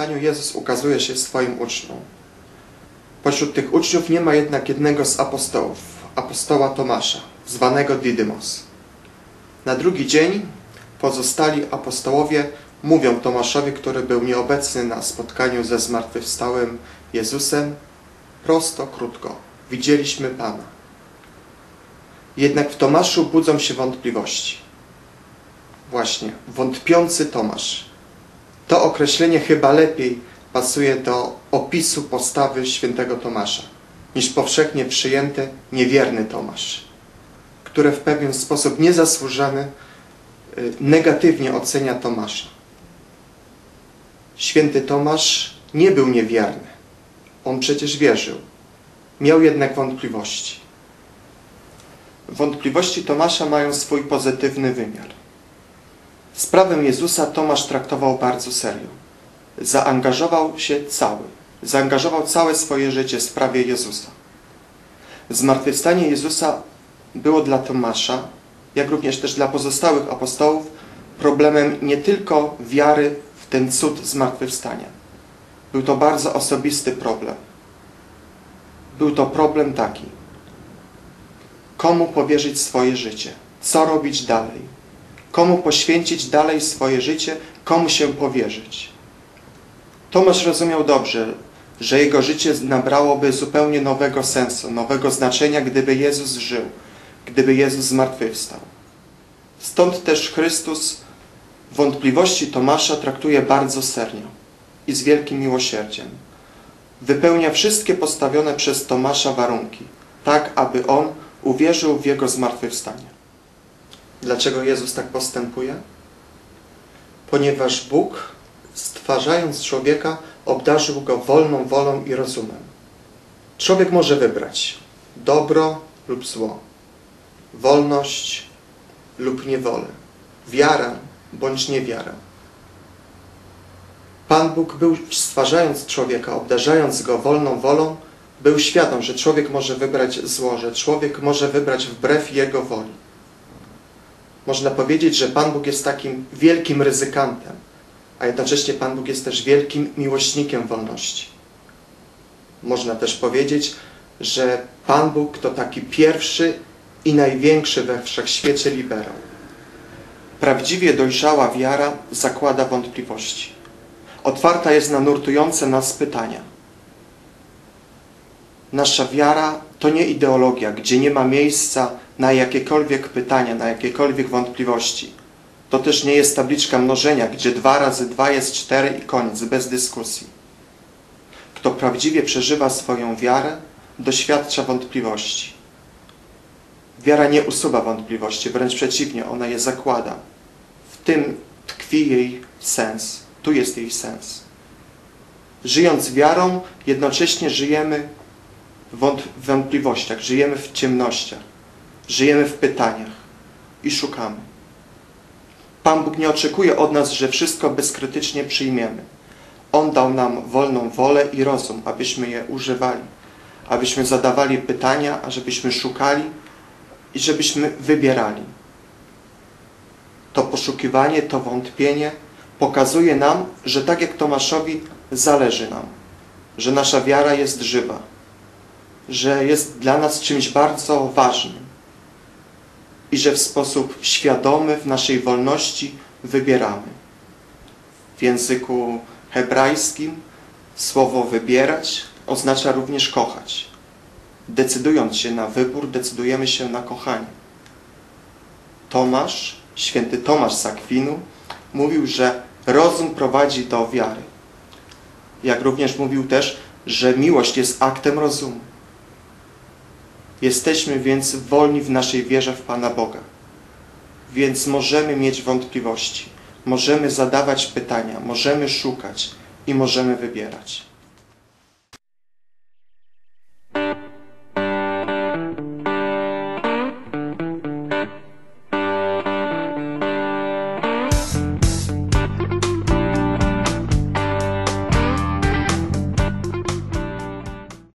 zmartwychwstaniu Jezus ukazuje się swoim uczniom. Pośród tych uczniów nie ma jednak jednego z apostołów, apostoła Tomasza, zwanego Didymos. Na drugi dzień pozostali apostołowie mówią Tomaszowi, który był nieobecny na spotkaniu ze zmartwychwstałym Jezusem, prosto, krótko, widzieliśmy Pana. Jednak w Tomaszu budzą się wątpliwości. Właśnie, wątpiący Tomasz. To określenie chyba lepiej pasuje do opisu postawy świętego Tomasza niż powszechnie przyjęty niewierny Tomasz, który w pewien sposób niezasłużony y, negatywnie ocenia Tomasza. Święty Tomasz nie był niewierny. On przecież wierzył. Miał jednak wątpliwości. Wątpliwości Tomasza mają swój pozytywny wymiar. Sprawę Jezusa Tomasz traktował bardzo serio. Zaangażował się cały. Zaangażował całe swoje życie w sprawie Jezusa. Zmartwychwstanie Jezusa było dla Tomasza, jak również też dla pozostałych apostołów, problemem nie tylko wiary w ten cud zmartwychwstania. Był to bardzo osobisty problem. Był to problem taki. Komu powierzyć swoje życie? Co robić dalej? Komu poświęcić dalej swoje życie? Komu się powierzyć? Tomasz rozumiał dobrze, że jego życie nabrałoby zupełnie nowego sensu, nowego znaczenia, gdyby Jezus żył, gdyby Jezus zmartwychwstał. Stąd też Chrystus wątpliwości Tomasza traktuje bardzo serio i z wielkim miłosierdziem. Wypełnia wszystkie postawione przez Tomasza warunki, tak aby on uwierzył w Jego zmartwychwstanie. Dlaczego Jezus tak postępuje? Ponieważ Bóg, stwarzając człowieka, obdarzył go wolną wolą i rozumem. Człowiek może wybrać dobro lub zło, wolność lub niewolę, wiarę bądź niewiarę. Pan Bóg był, stwarzając człowieka, obdarzając go wolną wolą, był świadom, że człowiek może wybrać zło, że człowiek może wybrać wbrew jego woli. Można powiedzieć, że Pan Bóg jest takim wielkim ryzykantem, a jednocześnie Pan Bóg jest też wielkim miłośnikiem wolności. Można też powiedzieć, że Pan Bóg to taki pierwszy i największy we wszechświecie liberał. Prawdziwie dojrzała wiara zakłada wątpliwości. Otwarta jest na nurtujące nas pytania. Nasza wiara to nie ideologia, gdzie nie ma miejsca na jakiekolwiek pytania, na jakiekolwiek wątpliwości. To też nie jest tabliczka mnożenia, gdzie dwa razy dwa jest cztery i koniec, bez dyskusji. Kto prawdziwie przeżywa swoją wiarę, doświadcza wątpliwości. Wiara nie usuwa wątpliwości, wręcz przeciwnie, ona je zakłada. W tym tkwi jej sens. Tu jest jej sens. Żyjąc wiarą, jednocześnie żyjemy w wątpliwościach, żyjemy w ciemnościach, żyjemy w pytaniach i szukamy. Pan Bóg nie oczekuje od nas, że wszystko bezkrytycznie przyjmiemy. On dał nam wolną wolę i rozum, abyśmy je używali, abyśmy zadawali pytania, a żebyśmy szukali i żebyśmy wybierali. To poszukiwanie, to wątpienie pokazuje nam, że tak jak Tomaszowi zależy nam, że nasza wiara jest żywa, że jest dla nas czymś bardzo ważnym i że w sposób świadomy w naszej wolności wybieramy. W języku hebrajskim słowo wybierać oznacza również kochać. Decydując się na wybór, decydujemy się na kochanie. Tomasz, święty Tomasz z mówił, że rozum prowadzi do wiary. Jak również mówił też, że miłość jest aktem rozumu. Jesteśmy więc wolni w naszej wierze w Pana Boga. Więc możemy mieć wątpliwości, możemy zadawać pytania, możemy szukać i możemy wybierać.